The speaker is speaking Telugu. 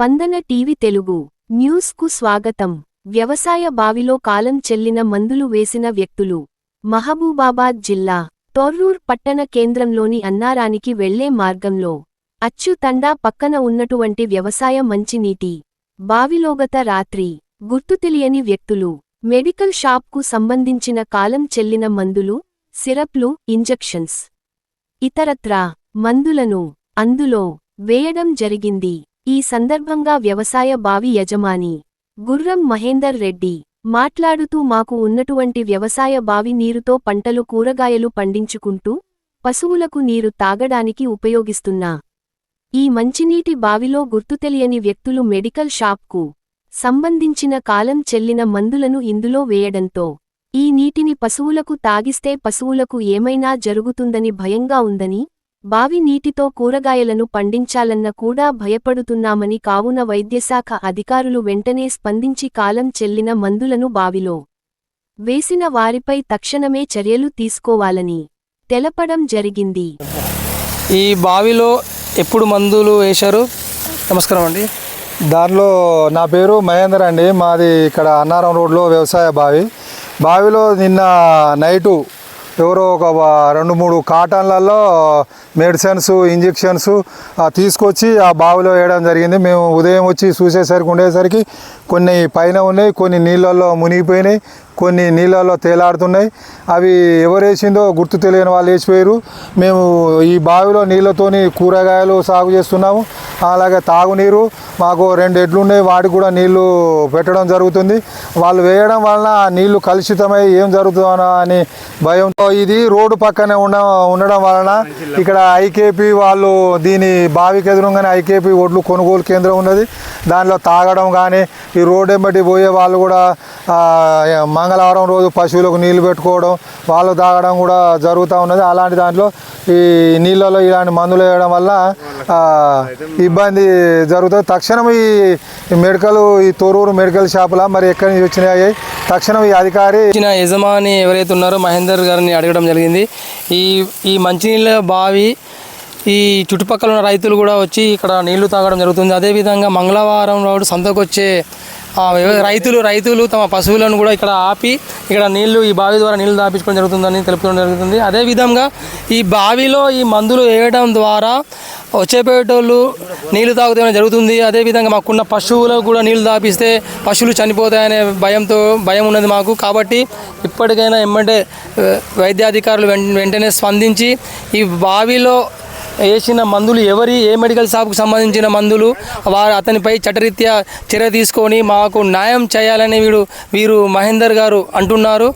స్పందన టీవీ తెలుగు న్యూస్కు స్వాగతం. వ్యవసాయ బావిలో కాలం చెల్లిన మందులు వేసిన వ్యక్తులు. మహబూబాబాద్ జిల్లా టొర్రూర్ పట్టణ కేంద్రంలోని అన్నారానికి వెళ్ళే మార్గంలో అచ్చు తండా పక్కన ఉన్నటువంటి వ్యవసాయ మంచినీటి బావిలోగత రాత్రి గుర్తు తెలియని వ్యక్తులు. మెడికల్ షాప్కు సంబంధించిన కాలం చెల్లిన మందులు సిరప్లు ఇంజెక్షన్స్ ఇతరత్రా మందులను అందులో వేయడం జరిగింది. ఈ సందర్భంగా వ్యవసాయ బావి యజమాని గుర్రం మహేందర్ రెడ్డి మాట్లాడుతూ మాకు ఉన్నటువంటి వ్యవసాయ బావి నీరుతో పంటలు కూరగాయలు పండించుకుంటూ పశువులకు నీరు తాగడానికి ఉపయోగిస్తున్నా. ఈ మంచినీటి బావిలో గుర్తుతెలియని వ్యక్తులు మెడికల్ షాప్కు సంబంధించిన కాలం చెల్లిన మందులను ఇందులో వేయడంతో ఈ నీటిని పశువులకు తాగిస్తే పశువులకు ఏమైనా జరుగుతుందని భయంగా ఉందని బావి నీటితో కూరగాయలను పండించాలన్న కూడా భయపడుతున్నామని కావున వైద్యశాఖ అధికారులు వెంటనే స్పందించి కాలం చెల్లిన మందులను బావిలో వేసిన వారిపై తక్షణమే చర్యలు తీసుకోవాలని తెలపడం జరిగింది. ఈ బావిలో ఎప్పుడు మందులు వేశారు? నమస్కారం అండి. దానిలో నా పేరు మహేందర్ అండి. మాది ఇక్కడ అన్నారం రోడ్లో వ్యవసాయ బావి. బావిలో నిన్న నైటు ఎవరో ఒక రెండు మూడు కాటన్లలో మెడిసిన్స్ ఇంజెక్షన్స్ తీసుకొచ్చి ఆ బావిలో వేయడం జరిగింది. మేము ఉదయం వచ్చి చూసేసరికి ఉండేసరికి కొన్ని పైన ఉన్నాయి కొన్ని నీళ్ళల్లో మునిగిపోయినాయి కొన్ని నీళ్ళల్లో తేలాడుతున్నాయి. అవి ఎవరు వేసిందో గుర్తు తెలియని వాళ్ళు వేసిపోయారు మేము ఈ బావిలో నీళ్ళతోని కూరగాయలు సాగు చేస్తున్నాము. అలాగే తాగునీరు మాకు రెండు ఎడ్లు ఉన్నాయి వాటికి కూడా నీళ్ళు పెట్టడం జరుగుతుంది. వాళ్ళు వేయడం వలన నీళ్ళు కలుషితమై ఏం జరుగుతుందో అని భయంతో ఇది రోడ్డు పక్కనే ఉండ ఉండడం వలన ఇక్కడ ఐకేపీ వాళ్ళు దీని బావికి ఎదురుగానే ఐకేపీ ఒడ్లు కొనుగోలు కేంద్రం ఉన్నది. దానిలో తాగడం కానీ ఈ రోడ్డు ఎంబటి పోయే వాళ్ళు కూడా మంగళవారం రోజు పశువులకు నీళ్ళు పెట్టుకోవడం వాళ్ళు తాగడం కూడా జరుగుతూ ఉన్నది. అలాంటి దాంట్లో ఈ నీళ్ళలో ఇలాంటి మందులు వేయడం వల్ల ఈ ఇబ్బంది జరుగుతుంది. తక్షణం ఈ మెడికల్ ఈ తోరూరు మెడికల్ షాపుల మరి ఎక్కడి నుంచి వచ్చినాయి? తక్షణం ఈ అధికారి ఇచ్చిన యజమాని ఎవరైతే ఉన్నారో మహేందర్ గారిని అడగడం జరిగింది. ఈ ఈ మంచినీళ్ళ బావి ఈ చుట్టుపక్కల ఉన్న రైతులు కూడా వచ్చి ఇక్కడ నీళ్ళు తాగడం జరుగుతుంది. అదేవిధంగా మంగళవారం రోజు సంతకొచ్చే రైతులు రైతులు తమ పశువులను కూడా ఇక్కడ ఆపి ఇక్కడ నీళ్ళు ఈ బావి ద్వారా నీళ్ళు దాపించుకోవడం జరుగుతుందని తెలుపడం జరుగుతుంది. అదేవిధంగా ఈ బావిలో ఈ మందులు వేయడం ద్వారా వచ్చేపేటోళ్ళు నీళ్ళు తాగుతామని జరుగుతుంది? అదేవిధంగా మాకున్న పశువులకు కూడా నీళ్ళు తాపిస్తే పశువులు చనిపోతాయనే భయంతో భయం ఉన్నది మాకు. కాబట్టి ఇప్పటికైనా ఎమ్మంటే వైద్యాధికారులు వెం- వెంటనే స్పందించి ఈ బావిలో వేసిన మందులు ఎవరి ఏ మెడికల్ షాప్కు సంబంధించిన మందులు వారు అతనిపై చట్టరీత్యా చర్య తీసుకొని మాకు న్యాయం చేయాలని వీడు వీరు మహేందర్ గారు అంటున్నారు.